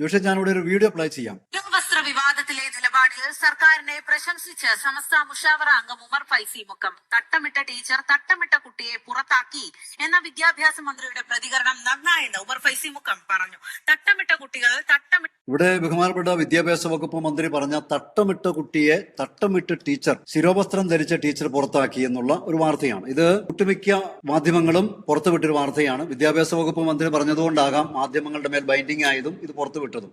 ജോഷി ഞാനിവിടെ ഒരു video play ചെയ്യാം. വിവാദത്തിലെ നിലപാടിൽ സർക്കാരിനെ പ്രശംസിച്ച് സമസ്ത മുഷാവറ അംഗം ഉമർ ഫൈസി മുക്കം. തട്ടമിട്ട ടീച്ചർ തട്ടമിട്ട കുട്ടിയെ പുറത്താക്കി എന്ന വിദ്യാഭ്യാസ മന്ത്രിയുടെ പ്രതികരണം നന്നായെന്ന് ഉമർ ഫൈസി മുക്കം പറഞ്ഞു. തട്ടമിട്ട കുട്ടികൾ തട്ടമിട്ട ഇവിടെ ബഹുമാനപ്പെട്ട വിദ്യാഭ്യാസ വകുപ്പ് മന്ത്രി പറഞ്ഞ തട്ടമിട്ട കുട്ടിയെ തട്ടമിട്ട് ടീച്ചർ ശിരോവസ്ത്രം ധരിച്ച ടീച്ചർ പുറത്താക്കി എന്നുള്ള ഒരു വാർത്തയാണ്. ഇത് ഒട്ടുമിക്ക മാധ്യമങ്ങളും പുറത്തുവിട്ടൊരു വാർത്തയാണ്. വിദ്യാഭ്യാസ വകുപ്പ് മന്ത്രി പറഞ്ഞതുകൊണ്ടാകാം മാധ്യമങ്ങളുടെ മേൽ ബൈൻഡിംഗ് ആയതും ഇത് പുറത്തുവിട്ടതും.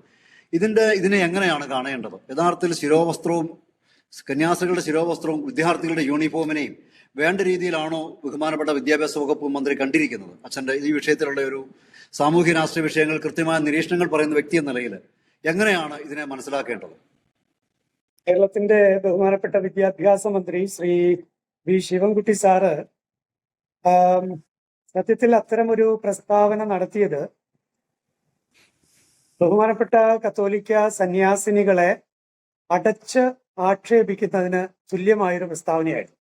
ഇതിന്റെ ഇതിനെ എങ്ങനെയാണ് കാണേണ്ടത്? യഥാർത്ഥത്തിൽ ശിരോവസ്ത്രവും കന്യാസ്ത്രീകളുടെ ശിരോവസ്ത്രവും വിദ്യാർത്ഥികളുടെ യൂണിഫോമിനെയും വേണ്ട രീതിയിലാണോ ബഹുമാനപ്പെട്ട വിദ്യാഭ്യാസ വകുപ്പ് മന്ത്രി കണ്ടിരിക്കുന്നത്? അച്ഛന്റെ ഈ വിഷയത്തിലുള്ള ഒരു സാമൂഹ്യ രാഷ്ട്രീയ വിഷയങ്ങൾ കൃത്യമായ നിരീക്ഷണങ്ങൾ പറയുന്ന വ്യക്തി എന്ന നിലയിൽ എങ്ങനെയാണ് ഇതിനെ മനസ്സിലാക്കേണ്ടത്? കേരളത്തിന്റെ ബഹുമാനപ്പെട്ട വിദ്യാഭ്യാസ മന്ത്രി ശ്രീ വി. ശിവൻകുട്ടി സാറ് സത്യത്തിൽ സത്യത്തിൽ ഒരു പ്രസ്താവന നടത്തിയത് ബഹുമാനപ്പെട്ട കത്തോലിക്ക സന്യാസിനികളെ അടച്ച് ആക്ഷേപിക്കുന്നതിന് തുല്യമായൊരു പ്രസ്താവനയായിരുന്നു.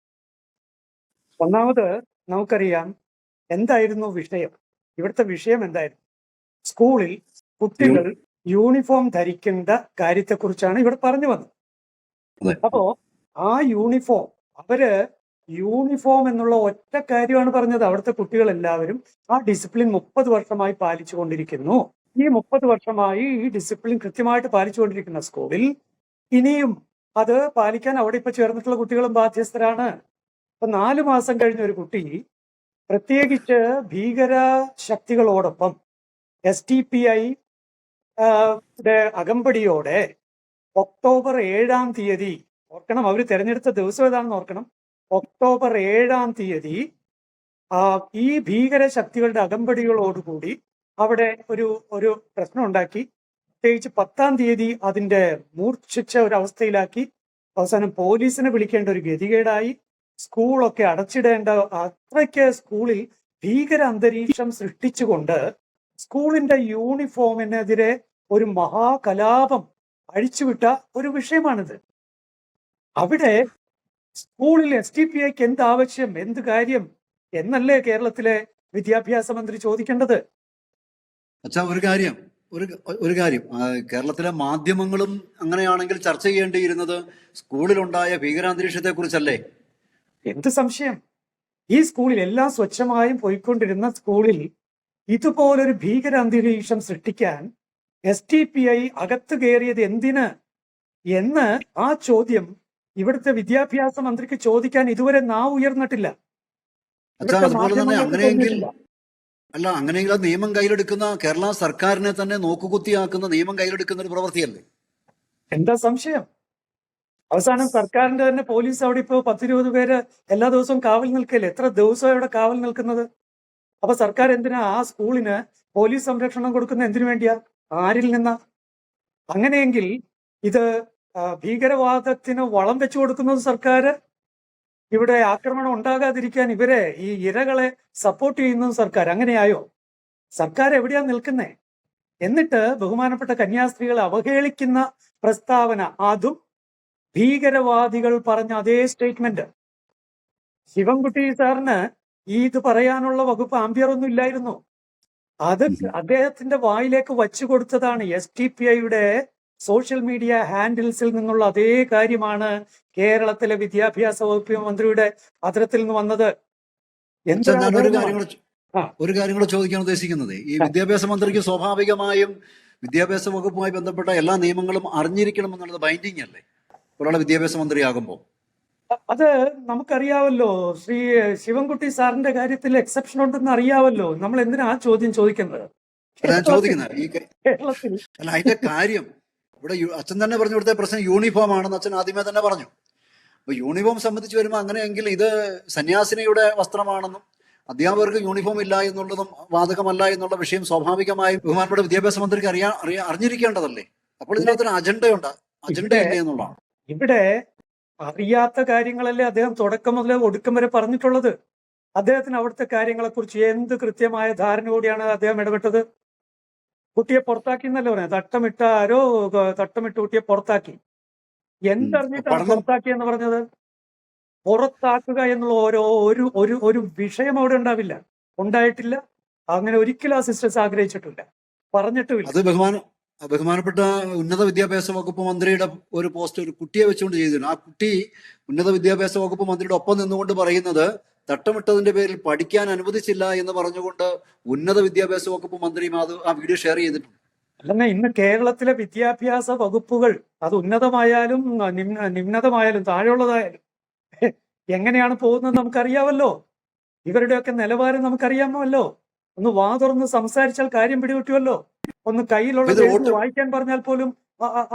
ഒന്നാമത് നമുക്കറിയാം എന്തായിരുന്നു വിഷയം? ഇവിടുത്തെ വിഷയം എന്തായിരുന്നു? സ്കൂളിൽ കുട്ടികൾ യൂണിഫോം ധരിക്കേണ്ട കാര്യത്തെക്കുറിച്ചാണ് ഇവിടെ പറഞ്ഞു വന്നത്. അപ്പോ ആ യൂണിഫോം അവർ യൂണിഫോം എന്നുള്ള ഒറ്റ കാര്യമാണ് പറഞ്ഞത്. അവിടുത്തെ കുട്ടികൾ എല്ലാവരും ആ ഡിസിപ്ലിൻ മുപ്പത് വർഷമായി പാലിച്ചുകൊണ്ടിരിക്കുന്നു. ഈ മുപ്പത് വർഷമായി ഈ ഡിസിപ്ലിൻ കൃത്യമായിട്ട് പാലിച്ചുകൊണ്ടിരിക്കുന്ന സ്കൂളിൽ ഇനിയും അത് പാലിക്കാൻ അവിടെ ഇപ്പൊ ചേർന്നിട്ടുള്ള കുട്ടികളും ബാധ്യസ്ഥരാണ്. ഇപ്പൊ നാലു മാസം കഴിഞ്ഞ ഒരു കുട്ടി പ്രത്യേകിച്ച് ഭീകര ശക്തികളോടൊപ്പം എസ് ടി പി ഐ അകമ്പടിയോടെ ഒക്ടോബർ ഏഴാം തീയതി ഓർക്കണം അവർ തിരഞ്ഞെടുത്ത ദിവസം ഏതാണെന്ന് ഓർക്കണം. ഒക്ടോബർ ഏഴാം തീയതി ഈ ഭീകര ശക്തികളുടെ അകമ്പടികളോടുകൂടി അവിടെ ഒരു ഒരു പ്രശ്നം ഉണ്ടാക്കി. പ്രത്യേകിച്ച് പത്താം തീയതി അതിന്റെ മൂർച്ഛിച്ച ഒരു അവസ്ഥയിലാക്കി. അവസാനം പോലീസിനെ വിളിക്കേണ്ട ഒരു ഗതികേടായി. സ്കൂളൊക്കെ അടച്ചിടേണ്ട അത്രയ്ക്ക് സ്കൂളിൽ ഭീകര അന്തരീക്ഷം സൃഷ്ടിച്ചുകൊണ്ട് സ്കൂളിന്റെ യൂണിഫോമിനെതിരെ ഒരു മഹാകലാപം അഴിച്ചുവിട്ട ഒരു വിഷയമാണിത്. അവിടെ സ്കൂളിൽ എസ് ടി പി ഐക്ക് എന്ത് ആവശ്യം എന്ത് കാര്യം എന്നല്ലേ കേരളത്തിലെ വിദ്യാഭ്യാസ മന്ത്രി ചോദിക്കേണ്ടത്? അച്ഛാ ഒരു കാര്യം ഒരു ഒരു കാര്യം. കേരളത്തിലെ മാധ്യമങ്ങളും അങ്ങനെയാണെങ്കിൽ ചർച്ച ചെയ്യേണ്ടിയിരുന്നത് സ്കൂളിലുണ്ടായ ഭീകരാന്തരീക്ഷത്തെ കുറിച്ചല്ലേ എന്ത് സംശയം? ഈ സ്കൂളിൽ എല്ലാം സ്വച്ഛമായും പോയിക്കൊണ്ടിരുന്ന സ്കൂളിൽ ഇതുപോലൊരു ഭീകരാന്തരീക്ഷം സൃഷ്ടിക്കാൻ എസ് ടി പി ഐ അകത്ത് കയറിയത് എന്തിന്? എന്ന് ആ ചോദ്യം ഇവിടുത്തെ വിദ്യാഭ്യാസ മന്ത്രിക്ക് ചോദിക്കാൻ ഇതുവരെ നാവ് ഉയർന്നിട്ടില്ല. അങ്ങനെയെങ്കിൽ. അല്ല അങ്ങനെയെങ്കിൽ ആ നിയമം കയ്യിലെടുക്കുന്ന കേരള സർക്കാരിനെ തന്നെ നോക്കുകുത്തിയാക്കുന്ന നിയമം കയ്യിലെടുക്കുന്ന ഒരു പ്രവൃത്തിയല്ലേ? എന്താ സംശയം? അവസാനം സർക്കാരിന്റെ തന്നെ പോലീസ് അവിടെ ഇപ്പോ പത്തിരുപത് പേര് എല്ലാ ദിവസവും കാവൽ നിൽക്കല്ലേ? എത്ര ദിവസം അവിടെ കാവൽ നിൽക്കുന്നത്? അപ്പൊ സർക്കാർ എന്തിനാ ആ സ്കൂളിന് പോലീസ് സംരക്ഷണം കൊടുക്കുന്ന എന്തിനു വേണ്ടിയാ? ആരിൽ നിന്നാ? അങ്ങനെയെങ്കിൽ ഇത് ഭീകരവാദത്തിന് വളം വെച്ചു കൊടുക്കുന്നത് സർക്കാർ ഇവിടെ ആക്രമണം ഉണ്ടാകാതിരിക്കാൻ ഇവരെ ഈ ഇരകളെ സപ്പോർട്ട് ചെയ്യുന്നു സർക്കാർ. അങ്ങനെയായോ? സർക്കാർ എവിടെയാ നിൽക്കുന്നേ? എന്നിട്ട് ബഹുമാനപ്പെട്ട കന്യാസ്ത്രീകളെ അവഹേളിക്കുന്ന പ്രസ്താവന അതും ഭീകരവാദികൾ പറഞ്ഞ അതേ സ്റ്റേറ്റ്മെന്റ് ശിവൻകുട്ടി സാറിന് ഈ ഇത് പറയാനുള്ള വകുപ്പ് ആംബിയർ ഒന്നും ഇല്ലായിരുന്നു. അത് അദ്ദേഹത്തിന്റെ വായിലേക്ക് വച്ചു കൊടുത്തതാണ് എസ് ടി പി ഐയുടെ സോഷ്യൽ മീഡിയ ഹാൻഡിൽസിൽ നിന്നുള്ള അതേ കാര്യമാണ് കേരളത്തിലെ വിദ്യാഭ്യാസ വകുപ്പ് മന്ത്രിയുടെ അതിരത്തിൽ നിന്ന് വന്നത്. ഒരു കാര്യം കൂടെ ചോദിക്കാൻ ഉദ്ദേശിക്കുന്നത്. ഈ വിദ്യാഭ്യാസ മന്ത്രിക്ക് സ്വാഭാവികമായും വിദ്യാഭ്യാസ വകുപ്പുമായി ബന്ധപ്പെട്ട എല്ലാ നിയമങ്ങളും അറിഞ്ഞിരിക്കണം എന്നുള്ളത് ബൈൻഡിങ് അല്ലേ? ഒരാളെ വിദ്യാഭ്യാസ മന്ത്രിയാകുമ്പോൾ അത് നമുക്കറിയാവല്ലോ. ശ്രീ ശിവൻകുട്ടി സാറിന്റെ കാര്യത്തിൽ എക്സെപ്ഷൻ ഉണ്ടെന്ന് അറിയാവല്ലോ. നമ്മൾ എന്തിനാ ആ ചോദ്യം ചോദിക്കുന്നത്? കേരളത്തിൽ അതിന്റെ കാര്യം ഇവിടെ അച്ഛൻ തന്നെ പറഞ്ഞു ഇവിടുത്തെ പ്രശ്നം യൂണിഫോം ആണെന്ന് അച്ഛൻ ആദ്യമേ തന്നെ പറഞ്ഞു. അപ്പൊ യൂണിഫോം സംബന്ധിച്ച് വരുമ്പോൾ അങ്ങനെയെങ്കിൽ ഇത് സന്യാസിനിയുടെ വസ്ത്രമാണെന്നും അധ്യാപകർക്ക് യൂണിഫോം ഇല്ല എന്നുള്ളതും വാതകമല്ല എന്നുള്ള വിഷയം സ്വാഭാവികമായും ബഹുമാനപ്പെട്ട വിദ്യാഭ്യാസ മന്ത്രിക്ക് അറിയാൻ അറിയാ അറിഞ്ഞിരിക്കേണ്ടതല്ലേ? അപ്പോൾ ഇതിനകത്തൊരു അജണ്ടയുണ്ട്. അജണ്ട ഇല്ലേ എന്നുള്ളതാണ്. ഇവിടെ അറിയാത്ത കാര്യങ്ങളല്ലേ അദ്ദേഹം തുടക്കം മുതൽ ഒടുക്കം വരെ പറഞ്ഞിട്ടുള്ളത്? അദ്ദേഹത്തിന് അവിടുത്തെ കാര്യങ്ങളെക്കുറിച്ച് എന്ത് കൃത്യമായ ധാരണ കൂടിയാണ് അദ്ദേഹം ഇടപെട്ടത്? കുട്ടിയെ പുറത്താക്കി എന്നല്ലേ പറയാം തട്ടമിട്ട ആരോ തട്ടമിട്ട് കുട്ടിയെ പുറത്താക്കി. എന്തറിഞ്ഞിട്ടാണ് പുറത്താക്കി എന്ന് പറഞ്ഞത്? പുറത്താക്കുക എന്നുള്ള ഓരോ ഒരു ഒരു ഒരു വിഷയം അവിടെ ഉണ്ടാവില്ല. ഉണ്ടായിട്ടില്ല. അങ്ങനെ ഒരിക്കലും ആ സിസ്റ്റേഴ്സ് ആഗ്രഹിച്ചിട്ടില്ല. പറഞ്ഞിട്ടില്ല അത് ബഹുമാനം ബഹുമാനപ്പെട്ട ഉന്നത വിദ്യാഭ്യാസ വകുപ്പ് മന്ത്രിയുടെ ഒരു പോസ്റ്റ് ഒരു കുട്ടിയെ വെച്ചുകൊണ്ട് ചെയ്തിരുന്നു. ആ കുട്ടി ഉന്നത വിദ്യാഭ്യാസ വകുപ്പ് മന്ത്രിയുടെ ഒപ്പം നിന്നുകൊണ്ട് പറയുന്നത് തട്ടമിട്ടതിന്റെ പേരിൽ പഠിക്കാൻ അനുവദിച്ചില്ല എന്ന് പറഞ്ഞുകൊണ്ട് ഉന്നത വിദ്യാഭ്യാസ വകുപ്പ് മന്ത്രിയും അത് ആ വീഡിയോ ഷെയർ ചെയ്തിട്ടുണ്ട്. അല്ലെന്നെ ഇന്ന് കേരളത്തിലെ വിദ്യാഭ്യാസ വകുപ്പുകൾ അത് ഉന്നതമായാലും നിമ്ന നിമ്നതമായാലും താഴെയുള്ളതായാലും എങ്ങനെയാണ് പോകുന്നത് നമുക്കറിയാമല്ലോ. ഇവരുടെയൊക്കെ നിലവാരം നമുക്കറിയാമല്ലോ. ഒന്ന് വാ തുറന്ന് സംസാരിച്ചാൽ കാര്യം പിടികിട്ടുമല്ലോ. ഒന്ന് കയ്യിലുള്ള ഇത് എഴുത്ത് വോട്ട് വായിക്കാൻ പറഞ്ഞാൽ പോലും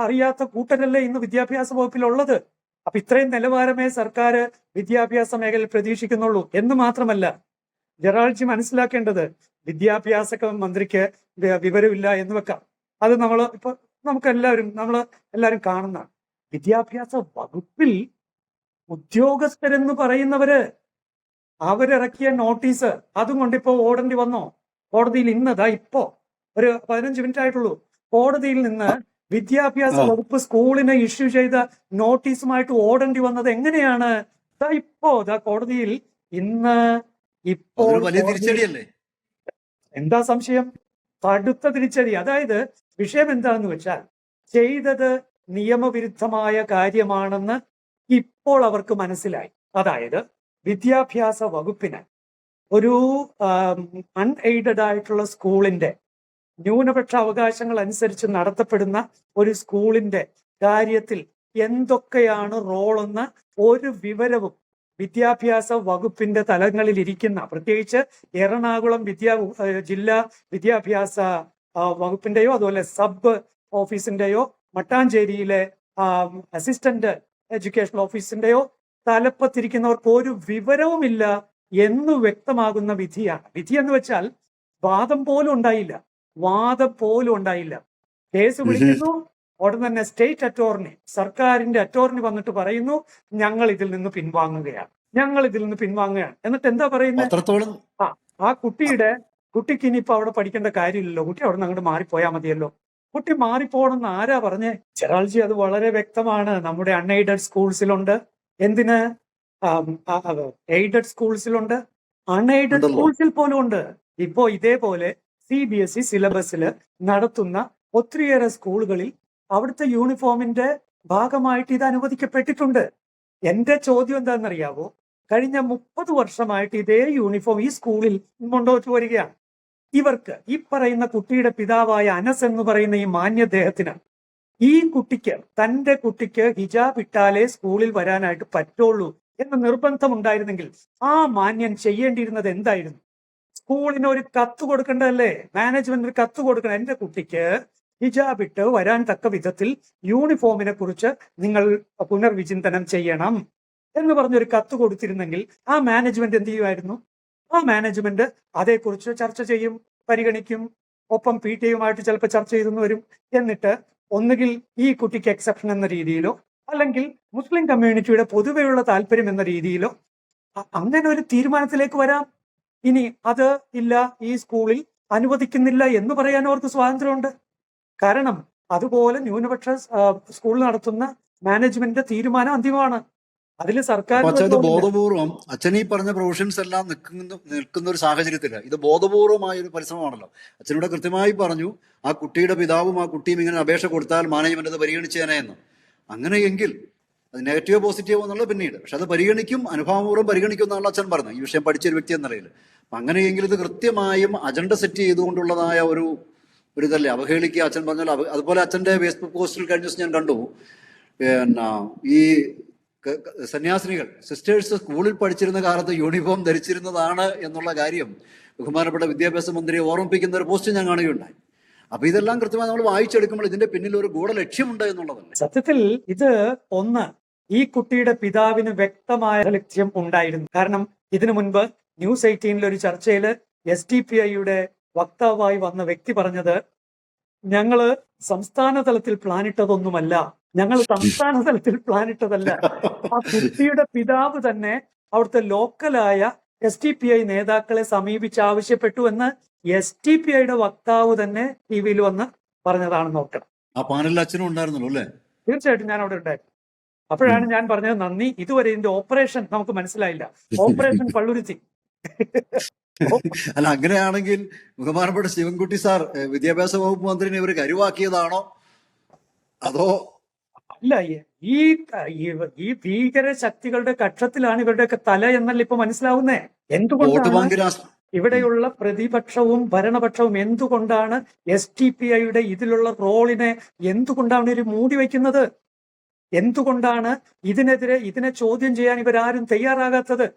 അറിയാത്ത കൂട്ടരല്ലേ ഇന്ന് വിദ്യാഭ്യാസ വകുപ്പിലുള്ളത്. അപ്പൊ ഇത്രയും നിലവാരമേ സർക്കാർ വിദ്യാഭ്യാസ മേഖലയിൽ പ്രതീക്ഷിക്കുന്നുള്ളൂ എന്ന് മാത്രമല്ല ജെറാൾജി മനസ്സിലാക്കേണ്ടത് വിദ്യാഭ്യാസ മന്ത്രിക്ക് വിവരമില്ല എന്ന് വെക്കാം. അത് നമ്മൾ ഇപ്പൊ നമുക്ക് എല്ലാവരും നമ്മൾ എല്ലാവരും കാണുന്ന വിദ്യാഭ്യാസ വകുപ്പിൽ ഉദ്യോഗസ്ഥരെന്ന് പറയുന്നവര് അവരിറക്കിയ നോട്ടീസ് അതും കൊണ്ട് ഇപ്പോ ഓടേണ്ടി വന്നോ? കോടതിയിൽ ഇന്നതാ ഇപ്പോ. ഒരു പതിനഞ്ച് മിനിറ്റ് ആയിട്ടുള്ളൂ കോടതിയിൽ നിന്ന് വിദ്യാഭ്യാസ വകുപ്പ് സ്കൂളിനെ ഇഷ്യൂ ചെയ്ത നോട്ടീസുമായിട്ട് ഓടേണ്ടി വന്നത് എങ്ങനെയാണ്? ഇപ്പോ ദാ കോടതിയിൽ ഇന്ന് ഇപ്പോൾ എന്താ സംശയം? കടുത്ത തിരിച്ചടി. അതായത് വിഷയം എന്താണെന്ന് വെച്ചാൽ ചെയ്തത് നിയമവിരുദ്ധമായ കാര്യമാണെന്ന് ഇപ്പോൾ അവർക്ക് മനസ്സിലായി. അതായത് വിദ്യാഭ്യാസ വകുപ്പിന് ഒരു അൺഎയ്ഡഡ് ആയിട്ടുള്ള സ്കൂളിന്റെ ന്യൂനപക്ഷ അവകാശങ്ങൾ അനുസരിച്ച് നടത്തപ്പെടുന്ന ഒരു സ്കൂളിന്റെ കാര്യത്തിൽ എന്തൊക്കെയാണ് റോളെന്ന് ഒരു വിവരവും വിദ്യാഭ്യാസ വകുപ്പിന്റെ തലങ്ങളിൽ ഇരിക്കുന്ന പ്രത്യേകിച്ച് എറണാകുളം വിദ്യാ ജില്ലാ വിദ്യാഭ്യാസ വകുപ്പിന്റെയോ അതുപോലെ സബ് ഓഫീസിന്റെയോ മട്ടാഞ്ചേരിയിലെ അസിസ്റ്റന്റ് എഡ്യൂക്കേഷൻ ഓഫീസിന്റെയോ തലപ്പത്തിരിക്കുന്നവർക്ക് ഒരു വിവരവുമില്ല എന്ന് വ്യക്തമാകുന്ന വിധിയാണ്. വിധി എന്ന് വെച്ചാൽ വാദം പോലും ഉണ്ടായില്ല. വാദം പോലും ഉണ്ടായില്ല. കേസ് വിളിക്കുന്നു. ഉടൻ തന്നെ സ്റ്റേറ്റ് അറ്റോർണി സർക്കാരിന്റെ അറ്റോർണി വന്നിട്ട് പറയുന്നു ഞങ്ങൾ ഇതിൽ നിന്ന് പിൻവാങ്ങുകയാണ്. ഞങ്ങൾ ഇതിൽ നിന്ന് പിൻവാങ്ങുകയാണ്. എന്നിട്ട് എന്താ പറയുന്നത് ആ ആ കുട്ടിയുടെ കുട്ടിക്ക് ഇനിയിപ്പോ അവിടെ പഠിക്കേണ്ട കാര്യമില്ലല്ലോ. കുട്ടി അവിടെ നിന്ന് അങ്ങോട്ട് മാറിപ്പോയാൽ മതിയല്ലോ. കുട്ടി മാറിപ്പോണെന്ന് ആരാ പറഞ്ഞേ? ചെറാൾജി അത് വളരെ വ്യക്തമാണ്. നമ്മുടെ അൺഎയ്ഡഡ് സ്കൂൾസിലുണ്ട് എന്തിന്? എയ്ഡഡ് സ്കൂൾസിലുണ്ട് അൺഎയ്ഡഡ് സ്കൂൾസിൽ പോലും ഉണ്ട്. ഇപ്പോ ഇതേപോലെ സി ബി എസ് ഇ സിലബസിൽ നടത്തുന്ന ഒത്തിരിയേറെ സ്കൂളുകളിൽ അവിടുത്തെ യൂണിഫോമിന്റെ ഭാഗമായിട്ട് ഇത് അനുവദിക്കപ്പെട്ടിട്ടുണ്ട്. എന്റെ ചോദ്യം എന്താണെന്നറിയാവോ? കഴിഞ്ഞ മുപ്പത് വർഷമായിട്ട് ഇതേ യൂണിഫോം ഈ സ്കൂളിൽ കൊണ്ടുവച്ചു വരികയാണ്. ഇവർക്ക് ഈ പറയുന്ന കുട്ടിയുടെ പിതാവായ അനസ് എന്ന് പറയുന്ന ഈ മാന്യദേഹത്തിന് ഈ കുട്ടിക്ക് തന്റെ കുട്ടിക്ക് ഹിജാബ് ഇട്ടാലേ സ്കൂളിൽ വരാനായിട്ട് പറ്റുള്ളൂ എന്ന നിർബന്ധമുണ്ടായിരുന്നെങ്കിൽ ആ മാന്യൻ ചെയ്യേണ്ടിയിരുന്നത് എന്തായിരുന്നു? സ്കൂളിന് ഒരു കത്ത് കൊടുക്കേണ്ടതല്ലേ? മാനേജ്മെന്റ് ഒരു കത്ത് കൊടുക്കണം. എന്റെ കുട്ടിക്ക് ഹിജാബ് ഇട്ട് വരാൻ തക്ക വിധത്തിൽ യൂണിഫോമിനെ കുറിച്ച് നിങ്ങൾ പുനർവിചിന്തനം ചെയ്യണം എന്ന് പറഞ്ഞൊരു കത്ത് കൊടുത്തിരുന്നെങ്കിൽ ആ മാനേജ്മെന്റ് എന്ത് ചെയ്യുമായിരുന്നു? ആ മാനേജ്മെന്റ് അതേക്കുറിച്ച് ചർച്ച ചെയ്യും പരിഗണിക്കും. ഒപ്പം പി ടി യുമായിട്ട് ചിലപ്പോൾ ചർച്ച ചെയ്തെന്ന് വരും. എന്നിട്ട് ഒന്നുകിൽ ഈ കുട്ടിക്ക് എക്സെപ്ഷൻ എന്ന രീതിയിലോ അല്ലെങ്കിൽ മുസ്ലിം കമ്മ്യൂണിറ്റിയുടെ പൊതുവെയുള്ള താല്പര്യം എന്ന രീതിയിലോ അങ്ങനെ ഒരു തീരുമാനത്തിലേക്ക് വരാം. ഇനി അത് ഇല്ല ഈ സ്കൂളിൽ അനുവദിക്കുന്നില്ല എന്ന് പറയാൻ അവർക്ക് സ്വാതന്ത്ര്യമുണ്ട്. കാരണം അതുപോലെ ന്യൂനപക്ഷ സ്കൂൾ നടത്തുന്ന മാനേജ്മെന്റിന്റെ തീരുമാനം അന്തിമമാണ്. അതിൽ സർക്കാർ ബോധപൂർവം അച്ഛൻ ഈ പറഞ്ഞ പ്രൊവിഷൻസ് എല്ലാം നിൽക്കുന്ന നിൽക്കുന്ന ഒരു സാഹചര്യത്തിൽ ഇത് ബോധപൂർവമായ ഒരു പരിശ്രമമാണല്ലോ. അച്ഛനോട് കൃത്യമായി പറഞ്ഞു ആ കുട്ടിയുടെ പിതാവും ആ കുട്ടിയും ഇങ്ങനെ അപേക്ഷ കൊടുത്താൽ മാനേജ്മെന്റ് അത് പരിഗണിച്ചേനെ എന്ന്. അങ്ങനെയെങ്കിൽ അത് നെഗറ്റീവ് പോസിറ്റീവ് എന്നുള്ളത് പിന്നീട്. പക്ഷെ അത് പരിഗണിക്കും അനുഭാവപൂർവം പരിഗണിക്കും എന്നാണ് അച്ഛൻ പറഞ്ഞത്. ഈ വിഷയം പഠിച്ച ഒരു വ്യക്തി എന്ന നിലയിൽ അപ്പം അങ്ങനെയെങ്കിൽ ഇത് കൃത്യമായും അജണ്ട സെറ്റ് ചെയ്തുകൊണ്ടുള്ളതായ ഒരു ഒരു ഇതല്ലേ? അവഹേളിക്കുക അച്ഛൻ പറഞ്ഞാൽ അതുപോലെ അച്ഛന്റെ ഫേസ്ബുക്ക് പോസ്റ്റിൽ കഴിഞ്ഞ ദിവസം ഞാൻ കണ്ടു. പിന്നെ ഈ സന്യാസിനികൾ സിസ്റ്റേഴ്സ് സ്കൂളിൽ പഠിച്ചിരുന്ന കാലത്ത് യൂണിഫോം ധരിച്ചിരുന്നതാണ് എന്നുള്ള കാര്യം ബഹുമാനപ്പെട്ട വിദ്യാഭ്യാസ മന്ത്രിയെ ഓർമ്മിപ്പിക്കുന്ന ഒരു പോസ്റ്റ് ഞാൻ കാണുകയുണ്ടായി. അപ്പൊ ഇതെല്ലാം കൃത്യമായി നമ്മൾ വായിച്ചെടുക്കുമ്പോൾ ഇതിന്റെ പിന്നിൽ ഒരു ഗൂഢ ലക്ഷ്യമുണ്ട് എന്നുള്ളതല്ലേ? സത്യത്തിൽ ഇത് ഒന്ന് ഈ കുട്ടിയുടെ പിതാവിന് വ്യക്തമായ ലക്ഷ്യം ഉണ്ടായിരുന്നു. കാരണം ഇതിനു മുൻപ് ന്യൂസ് എയ്റ്റീനിൽ ഒരു ചർച്ചയിൽ എസ് ഡി പി ഐയുടെ വക്താവായി വന്ന വ്യക്തി പറഞ്ഞത് ഞങ്ങൾ സംസ്ഥാന തലത്തിൽ പ്ലാനിട്ടതൊന്നുമല്ല ഞങ്ങൾ സംസ്ഥാന തലത്തിൽ പ്ലാനിട്ടതല്ല ആ കുട്ടിയുടെ പിതാവ് തന്നെ അവിടുത്തെ ലോക്കലായ എസ് ടി പി ഐ നേതാക്കളെ സമീപിച്ച് ആവശ്യപ്പെട്ടു എന്ന് എസ് ടി പി ഐയുടെ വക്താവ് തന്നെ ടി വിയിൽ വന്ന് പറഞ്ഞതാണ് നോക്കണം. ആ പാനലിൽ അച്ഛനും ഉണ്ടായിരുന്നല്ലോ അല്ലേ? തീർച്ചയായിട്ടും ഞാൻ അവിടെ ഉണ്ടായിരുന്നു. അപ്പോഴാണ് ഞാൻ പറഞ്ഞത് നന്ദി. ഇതുവരെ ഇതിന്റെ ഓപ്പറേഷൻ നമുക്ക് മനസ്സിലായില്ല. ഓപ്പറേഷൻ പള്ളുരുത്തി അല്ല അങ്ങനെയാണെങ്കിൽ ബഹുമാനപ്പെട്ട ശിവൻകുട്ടി സാർ വിദ്യാഭ്യാസ വകുപ്പ് മന്ത്രിനെ ഇവർ കരുവാക്കിയതാണോ? അതോ അല്ല ഈ- ഈ ഭീകര ശക്തികളുടെ കക്ഷത്തിലാണ് ഇവരുടെയൊക്കെ തല എന്നല്ല ഇപ്പൊ മനസ്സിലാവുന്നേ. എന്തുകൊണ്ടാണ് ഇവിടെയുള്ള പ്രതിപക്ഷവും ഭരണപക്ഷവും എന്തുകൊണ്ടാണ് എസ് ടി പി ഐയുടെ ഇതിലുള്ള റോളിനെ എന്തുകൊണ്ടാണ് ഇവർ മൂടി വയ്ക്കുന്നത്? എന്തുകൊണ്ടാണ് ഇതിനെതിരെ ഇതിനെ ചോദ്യം ചെയ്യാൻ ഇവരാരും തയ്യാറാകാത്തത്?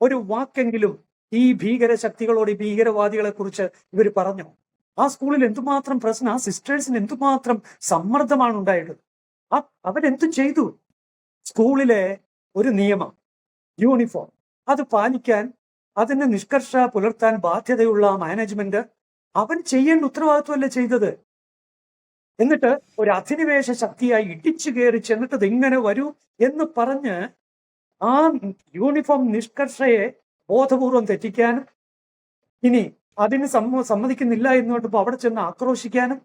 ഒരു വാക്കെങ്കിലും ഈ ഭീകര ശക്തികളോട് ഈ ഭീകരവാദികളെ കുറിച്ച് ഇവർ പറഞ്ഞു? ആ സ്കൂളിൽ എന്തുമാത്രം പ്രശ്നം ആ സിസ്റ്റേഴ്സിന് എന്തുമാത്രം സമ്മർദ്ദമാണ് ഉണ്ടായത്? ആ അവരെന്തും ചെയ്തു. സ്കൂളിലെ ഒരു നിയമം യൂണിഫോം അത് പാലിക്കാൻ അതിന് നിഷ്കർഷ പുലർത്താൻ ബാധ്യതയുള്ള മാനേജ്മെന്റ് അവൻ ചെയ്യേണ്ട ഉത്തരവാദിത്വമല്ല ചെയ്തത്? എന്നിട്ട് ഒരു അധിനിവേശ ശക്തിയായി ഇടിച്ചു കയറി ചെന്നിട്ട് ഇതിങ്ങനെ വരൂ എന്ന് പറഞ്ഞ് ആ യൂണിഫോം നിഷ്കർഷയെ ബോധപൂർവം തെറ്റിക്കാനും ഇനി അതിന് സമ്മ സമ്മതിക്കുന്നില്ല എന്ന് പറഞ്ഞപ്പോൾ അവിടെ ചെന്ന് ആക്രോശിക്കാനും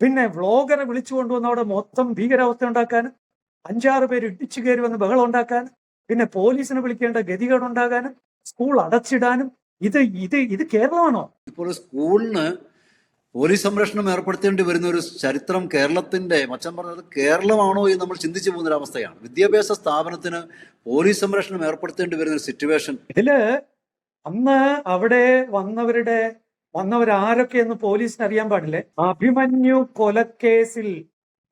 പിന്നെ വ്ളോഗറെ വിളിച്ചു കൊണ്ടുവന്ന് അവിടെ മൊത്തം ഭീകരാവസ്ഥ ഉണ്ടാക്കാനും അഞ്ചാറ് പേര് ഇടിച്ചു കയറി വന്ന് ബഹളം ഉണ്ടാക്കാനും പിന്നെ പോലീസിനെ വിളിക്കേണ്ട ഗതികേടുണ്ടാകാനും സ്കൂൾ അടച്ചിടാനും ഇത് ഇത് ഇത് കേരളമാണോ? ഇപ്പോൾ സ്കൂളിന് പോലീസ് സംരക്ഷണം ഏർപ്പെടുത്തേണ്ടി വരുന്ന ഒരു ചരിത്രം കേരളത്തിന്റെ മച്ചൻ പറഞ്ഞത് കേരളമാണോ എന്ന് നമ്മൾ ചിന്തിച്ചു പോകുന്ന ഒരു അവസ്ഥയാണ്. വിദ്യാഭ്യാസ സ്ഥാപനത്തിന് പോലീസ് സംരക്ഷണം ഏർപ്പെടുത്തേണ്ടി വരുന്ന ഒരു സിറ്റുവേഷൻ ഇതിൽ അന്ന് അവിടെ വന്നവരുടെ വന്നവരാരൊക്കെ എന്ന് പോലീസിന് അറിയാൻ പാടില്ലേ? അഭിമന്യു കൊലക്കേസിൽ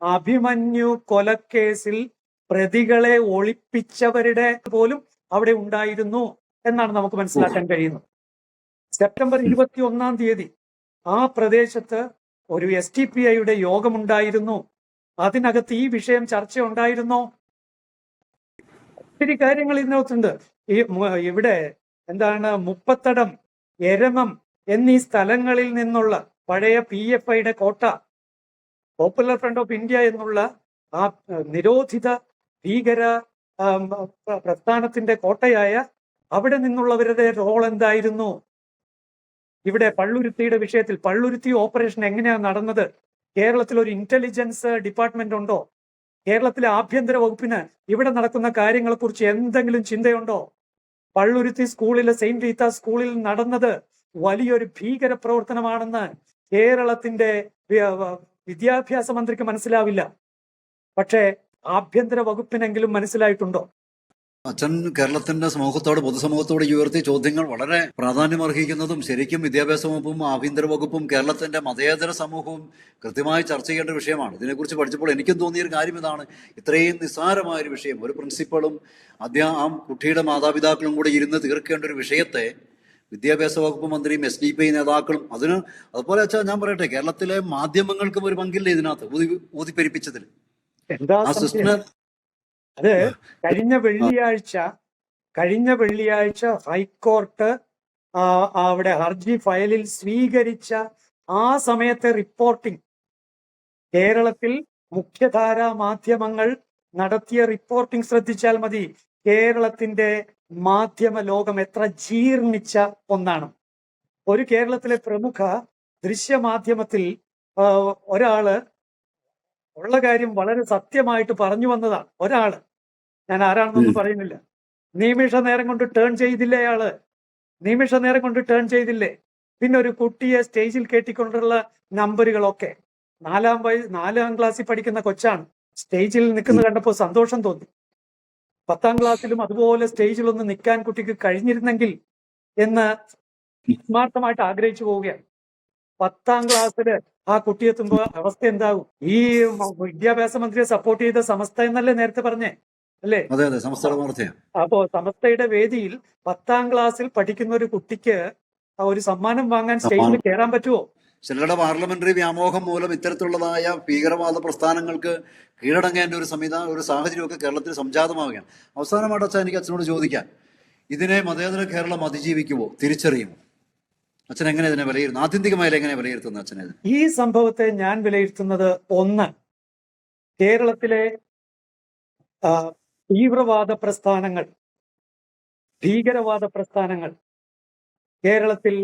അഭിമന്യു കൊലക്കേസിൽ പ്രതികളെ ഒളിപ്പിച്ചവരുടെ പോലും അവിടെ ഉണ്ടായിരുന്നു എന്നാണ് നമുക്ക് മനസ്സിലാക്കാൻ കഴിയുന്നത്. സെപ്റ്റംബർ ഇരുപത്തി ഒന്നാം തീയതി ആ പ്രദേശത്ത് ഒരു എസ് ടി പി ഐയുടെ യോഗമുണ്ടായിരുന്നു. അതിനകത്ത് ഈ വിഷയം ചർച്ച ഉണ്ടായിരുന്നോ ഒത്തിരി കാര്യങ്ങൾ ഇതിനകത്തുണ്ട്. ഈ ഇവിടെ എന്താണ് മുപ്പത്തടം എരമം എന്നീ സ്ഥലങ്ങളിൽ നിന്നുള്ള പഴയ പി എഫ് ഐയുടെ കോട്ട പോപ്പുലർ ഫ്രണ്ട് ഓഫ് ഇന്ത്യ എന്നുള്ള ആ നിരോധിത ഭീകര പ്രസ്ഥാനത്തിന്റെ കോട്ടയായ അവിടെ നിന്നുള്ളവരുടെ റോൾ എന്തായിരുന്നു? ഇവിടെ പള്ളുരുത്തിയുടെ വിഷയത്തിൽ പള്ളുരുത്തി ഓപ്പറേഷൻ എങ്ങനെയാണ് നടന്നത്? കേരളത്തിൽ ഒരു ഇന്റലിജൻസ് ഡിപ്പാർട്ട്മെന്റ് ഉണ്ടോ? കേരളത്തിലെ ആഭ്യന്തര വകുപ്പിന് ഇവിടെ നടക്കുന്ന കാര്യങ്ങളെക്കുറിച്ച് എന്തെങ്കിലും ചിന്തയുണ്ടോ? പള്ളുരുത്തി സ്കൂളിലെ സെയിന്റ് റീത്ത സ്കൂളിൽ നടന്നത് വലിയൊരു ഭീകര പ്രവർത്തനമാണെന്ന് കേരളത്തിന്റെ വിദ്യാഭ്യാസ മന്ത്രിക്ക് മനസ്സിലാവില്ല. പക്ഷേ ആഭ്യന്തര വകുപ്പിനെങ്കിലും മനസ്സിലായിട്ടുണ്ടോ? അച്ഛൻ കേരളത്തിന്റെ സമൂഹത്തോട് പൊതുസമൂഹത്തോട് ഉയർത്തിയ ചോദ്യങ്ങൾ വളരെ പ്രാധാന്യമർഹിക്കുന്നതും ശരിക്കും വിദ്യാഭ്യാസ വകുപ്പും ആഭ്യന്തര വകുപ്പും കേരളത്തിന്റെ മതേതര സമൂഹവും കൃത്യമായി ചർച്ച ചെയ്യേണ്ട വിഷയമാണ്. ഇതിനെക്കുറിച്ച് പഠിച്ചപ്പോൾ എനിക്കും തോന്നിയ ഒരു കാര്യം ഇതാണ്. ഇത്രയും നിസ്സാരമായ ഒരു വിഷയം ഒരു പ്രിൻസിപ്പളും അദ്ദേഹം ആ കുട്ടിയുടെ മാതാപിതാക്കളും കൂടെ ഇരുന്ന് തീർക്കേണ്ട ഒരു വിഷയത്തെ വിദ്യാഭ്യാസ വകുപ്പ് മന്ത്രിയും എസ് ഡി പി ഐ നേതാക്കളും അതിന് അതുപോലെ വെച്ചാൽ ഞാൻ പറയട്ടെ കേരളത്തിലെ മാധ്യമങ്ങൾക്കും ഒരു പങ്കില്ല ഇതിനകത്ത്? ഊതി ഊതിപ്പെരിപ്പിച്ചതിൽ. ആ? സിസ്റ്റർ അത് കഴിഞ്ഞ വെള്ളിയാഴ്ച കഴിഞ്ഞ വെള്ളിയാഴ്ച ഹൈക്കോർട്ട് അവിടെ ഹർജി ഫയലിൽ സ്വീകരിച്ച ആ സമയത്തെ റിപ്പോർട്ടിംഗ് കേരളത്തിൽ മുഖ്യധാരാ മാധ്യമങ്ങൾ നടത്തിയ റിപ്പോർട്ടിംഗ് ശ്രദ്ധിച്ചാൽ മതി. കേരളത്തിന്റെ മാധ്യമ ലോകം എത്ര ജീർണിച്ച ഒന്നാണ്. ഒരു കേരളത്തിലെ പ്രമുഖ ദൃശ്യമാധ്യമത്തിൽ ഒരാൾ ഉള്ള കാര്യം വളരെ സത്യമായിട്ട് പറഞ്ഞു വന്നതാണ്. ഒരാൾ ഞാൻ ആരാണെന്നൊന്നും പറയുന്നില്ല. നിമിഷ നേരം കൊണ്ട് ടേൺ ചെയ്തില്ലേ അയാൾ നിമിഷ നേരം കൊണ്ട് ടേൺ ചെയ്തില്ലേ? പിന്നെ ഒരു കുട്ടിയെ സ്റ്റേജിൽ കേട്ടിക്കൊണ്ടുള്ള നമ്പറുകളൊക്കെ. നാലാം വയസ്സ് നാലാം ക്ലാസ്സിൽ പഠിക്കുന്ന കൊച്ചാണ്. സ്റ്റേജിൽ നിൽക്കുന്ന കണ്ടപ്പോൾ സന്തോഷം തോന്നി. പത്താം ക്ലാസ്സിലും അതുപോലെ സ്റ്റേജിൽ ഒന്ന് നിൽക്കാൻ കുട്ടിക്ക് കഴിഞ്ഞിരുന്നെങ്കിൽ എന്ന് ആത്മാർത്ഥമായിട്ട് ആഗ്രഹിച്ചു പോവുകയാണ്. പത്താം ക്ലാസ്സിൽ ആ കുട്ടി എത്തുമ്പോ അവസ്ഥ എന്താകും ഈ വിദ്യാഭ്യാസ മന്ത്രിയെ സപ്പോർട്ട് ചെയ്ത സമസ്ത എന്നല്ലേ നേരത്തെ പറഞ്ഞേ? അല്ലേ? അതെ അതെ. വാർത്തയാണ് അപ്പോ സമസ്തയുടെ വേദിയിൽ പത്താം ക്ലാസ്സിൽ പഠിക്കുന്ന ഒരു കുട്ടിക്ക് ഒരു സമ്മാനം വാങ്ങാൻ സ്റ്റേജിൽ. കയറാൻ പറ്റുമോ ചിലരുടെ പാർലമെന്ററി വ്യാമോഹം മൂലം ഇത്തരത്തിലുള്ളതായ ഭീകരവാദ പ്രസ്ഥാനങ്ങൾക്ക് കീഴടങ്ങേണ്ട ഒരു സംവിധാനം ഒരു സാഹചര്യമൊക്കെ കേരളത്തിൽ സംജാതമാവുകയാണ്. അവസാനമായിട്ട് അച്ഛൻ എനിക്ക് അച്ഛനോട് ചോദിക്കാൻ ഇതിനെ മതേതര കേരളം അതിജീവിക്കുമോ തിരിച്ചറിയുമോ? അച്ഛൻ എങ്ങനെ ഇതിനെ വിലയിരുത്തുന്നു? ആത്യന്തികമായി എങ്ങനെ വിലയിരുത്തുന്നു അച്ഛനെ ഈ സംഭവത്തെ ഞാൻ വിലയിരുത്തുന്നത് ഒന്ന് കേരളത്തിലെ തീവ്രവാദ പ്രസ്ഥാനങ്ങൾ ഭീകരവാദ പ്രസ്ഥാനങ്ങൾ കേരളത്തിൽ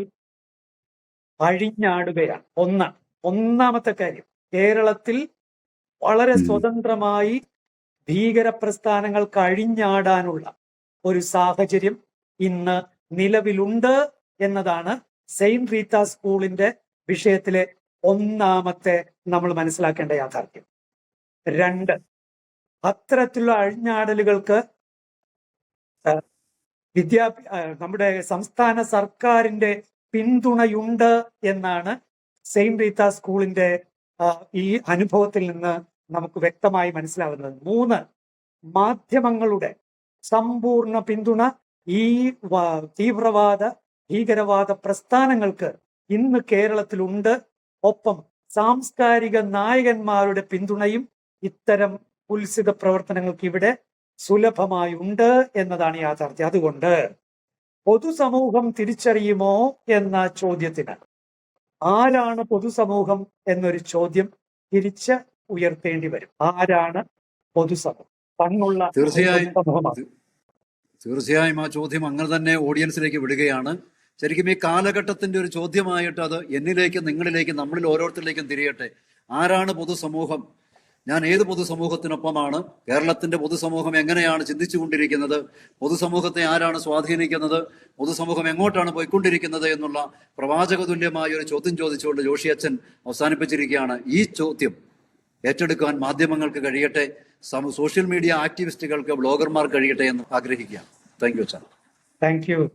അഴിഞ്ഞാടുകയാണ്. ഒന്ന് ഒന്നാമത്തെ കാര്യം കേരളത്തിൽ വളരെ സ്വതന്ത്രമായി ഭീകര പ്രസ്ഥാനങ്ങൾ കഴിഞ്ഞാടാനുള്ള ഒരു സാഹചര്യം ഇന്ന് നിലവിലുണ്ട് എന്നതാണ് സെയിന്റ് റീത്ത സ്കൂളിന്റെ വിഷയത്തിലെ ഒന്നാമത്തെ നമ്മൾ മനസ്സിലാക്കേണ്ട യാഥാർത്ഥ്യം. രണ്ട് അത്തരത്തിലുള്ള അഴിഞ്ഞാടലുകൾക്ക് വിദ്യാഭ്യ നമ്മുടെ സംസ്ഥാന സർക്കാരിന്റെ പിന്തുണയുണ്ട് എന്നാണ് സെയിന്റ് റീത്ത സ്കൂളിന്റെ ഈ അനുഭവത്തിൽ നിന്ന് നമുക്ക് വ്യക്തമായി മനസ്സിലാവുന്നത്. മൂന്ന് മാധ്യമങ്ങളുടെ സമ്പൂർണ പിന്തുണ ഈ തീവ്രവാദ ഭീകരവാദ പ്രസ്ഥാനങ്ങൾക്ക് ഇന്ന് കേരളത്തിലുണ്ട്. ഒപ്പം സാംസ്കാരിക നായകന്മാരുടെ പിന്തുണയും ഇത്തരം ഉത്സിത പ്രവർത്തനങ്ങൾക്ക് ഇവിടെ സുലഭമായി ഉണ്ട് എന്നതാണ് യാഥാർത്ഥ്യം. അതുകൊണ്ട് പൊതുസമൂഹം തിരിച്ചറിയുമോ എന്ന ചോദ്യത്തിന് ആരാണ് പൊതുസമൂഹം എന്നൊരു ചോദ്യം തിരിച്ച് ഉയർത്തേണ്ടി വരും. ആരാണ് പൊതുസമൂഹം? പണ്ടുള്ള തീർച്ചയായും. ആ ചോദ്യം അങ്ങനെ തന്നെ ഓഡിയൻസിലേക്ക് വിടുകയാണ്. ശരിക്കും ഈ കാലഘട്ടത്തിന്റെ ഒരു ചോദ്യമായിട്ട് അത് എന്നിലേക്ക് നിങ്ങളിലേക്ക് നമ്മളിൽ ഓരോരുത്തരിലേക്കും തിരിയട്ടെ. ആരാണ് പൊതുസമൂഹം? ഞാൻ ഏത് പൊതുസമൂഹത്തിനൊപ്പമാണ്? കേരളത്തിന്റെ പൊതുസമൂഹം എങ്ങനെയാണ് ചിന്തിച്ചുകൊണ്ടിരിക്കുന്നത്? പൊതുസമൂഹത്തെ ആരാണ് സ്വാധീനിക്കുന്നത്? പൊതുസമൂഹം എങ്ങോട്ടാണ് പോയിക്കൊണ്ടിരിക്കുന്നത് എന്നുള്ള പ്രവാചക തുല്യമായ ഒരു ചോദ്യം ചോദിച്ചുകൊണ്ട് ജോഷി അച്ഛൻ അവസാനിപ്പിച്ചിരിക്കുകയാണ് ഈ ചോദ്യം. ഏറ്റെടുക്കാൻ മാധ്യമങ്ങൾക്ക് കഴിയട്ടെ സോഷ്യൽ മീഡിയ ആക്ടിവിസ്റ്റുകൾക്ക് ബ്ലോഗർമാർ കഴിയട്ടെ എന്ന് ആഗ്രഹിക്കുകയാണ്. താങ്ക് യു അച്ഛൻ താങ്ക് യു.